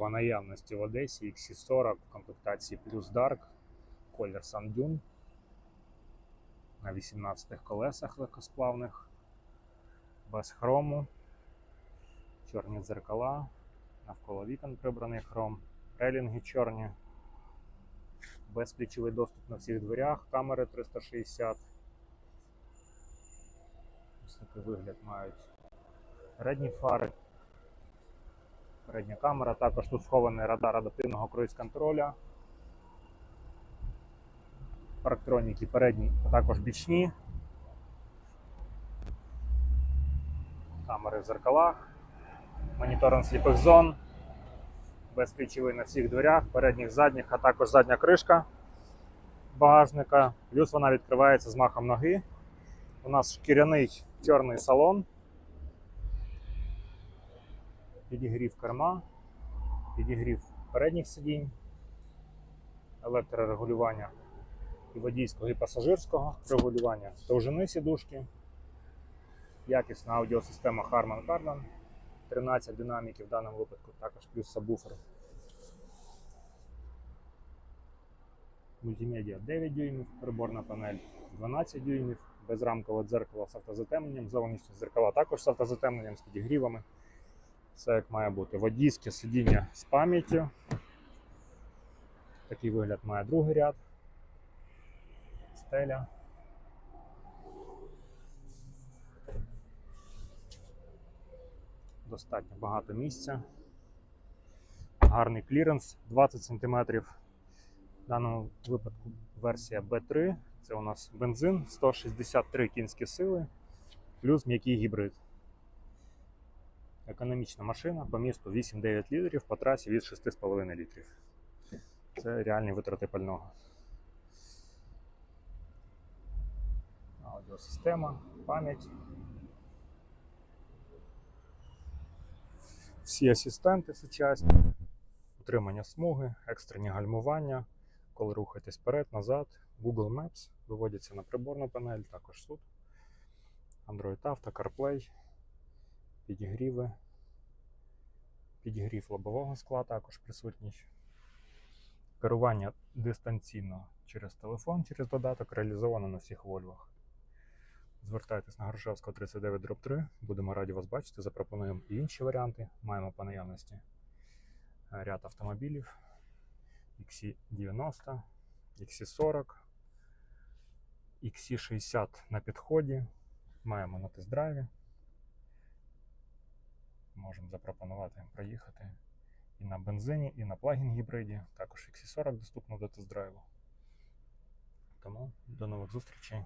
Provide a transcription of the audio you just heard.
по наявності в Одесі XC40 в комплектації плюс Dark, колір Sand Dune на 18 колесах легкосплавних, без хрому, чорні дзеркала, навколо вікон прибраний хром, релінги чорні, безплічовий доступ на всіх дверях, камери 360. Ось такий вигляд мають. Передні фари. Передня камера, також тут схований радар адаптивного круїз-контроля. Парктроніки передні, а також бічні. Камери в зеркалах, моніторинг сліпих зон, безключовий на всіх дверях, передніх, задніх, а також задня кришка багажника. Плюс вона відкривається з махом ноги. У нас шкіряний чорний салон. Підігрів керма, підігрів передніх сидінь, електрорегулювання і водійського, і пасажирського, регулювання довжини сідушки, якісна аудіосистема Harman Kardon, 13 динаміків в даному випадку, також плюс сабвуфер. Мультимедіа 9 дюймів, приборна панель 12 дюймів, безрамкове дзеркало з автозатемненням, зовнішні дзеркала також з автозатемненням, з підігрівами. Все як має бути. Водійське сидіння з пам'яттю. Такий вигляд має другий ряд. Стеля. Достатньо багато місця. Гарний кліренс 20 см. В даному випадку версія B3. Це у нас бензин 163 кінські сили, плюс м'який гібрид. Економічна машина по місту 8-9 літрів, по трасі від 6,5 літрів. Це реальні витрати пального. Аудіосистема, пам'ять. Всі асистенти сучасні, утримання смуги, екстрені гальмування, коли рухаєтесь вперед, назад, Google Maps виводяться на приборну панель, також тут. Android Auto, CarPlay, підігріви. Підігрів лобового скла також присутній. Керування дистанційно через телефон, через додаток, реалізовано на всіх Вольвах. Звертайтесь на Грушевського 39 дроб 3. Будемо раді вас бачити. Запропонуємо і інші варіанти. Маємо по наявності ряд автомобілів XC90, XC40, XC60 на підході. Маємо на тест-драйві. Можемо запропонувати проїхати і на бензині, і на плагін гібриді. Також XC40 доступно до тест-драйву. Тому до нових зустрічей.